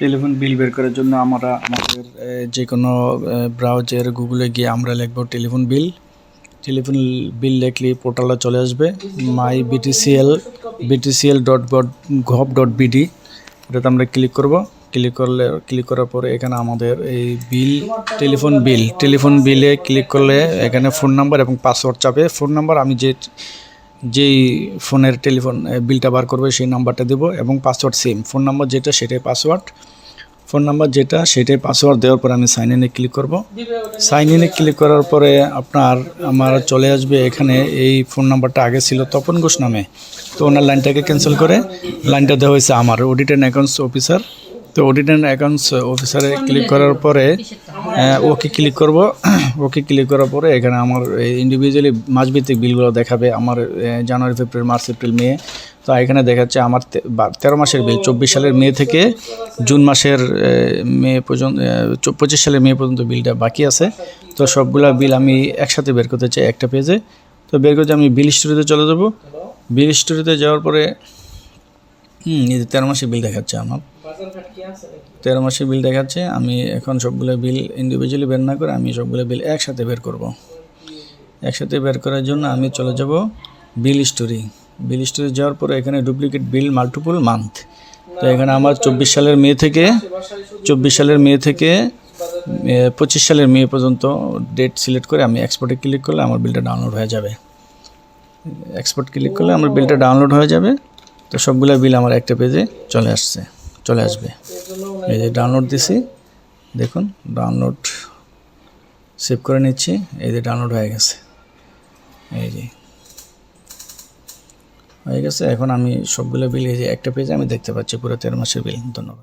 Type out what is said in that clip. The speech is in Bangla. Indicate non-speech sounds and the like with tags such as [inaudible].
টেলিফোন বিল বের করার জন্য আমরা আমাদের যে কোনো ব্রাউজার গুগলে গিয়ে আমরা লিখব টেলিফোন বিল। টেলিফোন বিল লিখলে পোর্টালে চলে আসবে। My BTCL BTCL dot gov dot BD এটাতে আমরা ক্লিক করব। ক্লিক করলে ক্লিক করার পরে এখানে আমাদের এই বিল, টেলিফোন বিল, টেলিফোন বিলে ক্লিক করলে এখানে ফোন নাম্বার এবং পাসওয়ার্ড চাপে। ফোন নাম্বার আমি যে যেই ফোনের টেলিফোন বিলটা বার করবে সেই নাম্বারটা দেবো এবং পাসওয়ার্ড সেম ফোন নাম্বার যেটা সেটাই পাসওয়ার্ড ফোন নাম্বার যেটা সেটাই পাসওয়ার্ড দেওয়ার পরে আমি সাইন ইনে ক্লিক করব। সাইন ইনে ক্লিক করার পরে আপনার, আমার চলে আসবে এখানে এই ফোন নাম্বারটা আগে ছিল তপন ঘোষ নামে। তো ওনার লাইনটাকে ক্যান্সেল করে লাইনটা দেওয়া হয়েছে আমার অডিট অ্যান্ড অ্যাকাউন্টস অফিসার তো অডিট অ্যান্ড অ্যাকাউন্টস অফিসারে ক্লিক করার পরে ওকে ক্লিক করব। [clears throat] ওকে ক্লিক করার পরে এখানে আমার ইন্ডিভিজুয়ালি মাসভিত্তিক বিলগুলো দেখাবে আমার জানুয়ারি ফেব্রুয়ারি মার্চ এপ্রিল মে তো এখানে দেখাচ্ছে আমার তেরো মাসের বিল, চব্বিশ সালের মে থেকে জুন মাসের মে পর্যন্ত পঁচিশ সালের মে পর্যন্ত বিলটা বাকি আছে। তো সবগুলা বিল আমি একসাথে বের করতে চাই একটা পেজে তো বের করতে আমি বিল স্টোরিতে চলে যাব। বিল স্টোরিতে যাওয়ার পরে, হুম, এই তেরো মাসের বিল দেখাচ্ছে আমার। তেরো মাসের বিল দেখাচ্ছে, আমি এখন সবগুলো বিল ইন্ডিভিজুয়ালি বের না করে আমি সবগুলো বিল একসাথে বের করব। একসাথে বের করার জন্য আমি চলে যাব বিল স্টোরি বিল স্টোরি যাওয়ার পরে এখানে ডুপ্লিকেট বিল মাল্টিপল মান্থ তো এখানে আমার চব্বিশ সালের মে থেকে, চব্বিশ সালের মে থেকে পঁচিশ সালের মে পর্যন্ত ডেট সিলেক্ট করে আমি এক্সপোর্টে ক্লিক করলে আমার বিলটা ডাউনলোড হয়ে যাবে। এক্সপোর্ট ক্লিক করলে আমার বিলটা ডাউনলোড হয়ে যাবে, তো সবগুলো বিল আমার একটা পেজে চলে আসছে। চলে আসবে। এই যে ডাউনলোড দিছি, দেখুন ডাউনলোড সেভ করে নিচ্ছি, এই যে ডাউনলোড হয়ে গেছে। এই যে, হয়ে গেছে, এখন আমি সবগুলো বিল এই যে একটা পেজে আমি দেখতে পাচ্ছি, পুরো তেরো মাসের বিল ধন্যবাদ।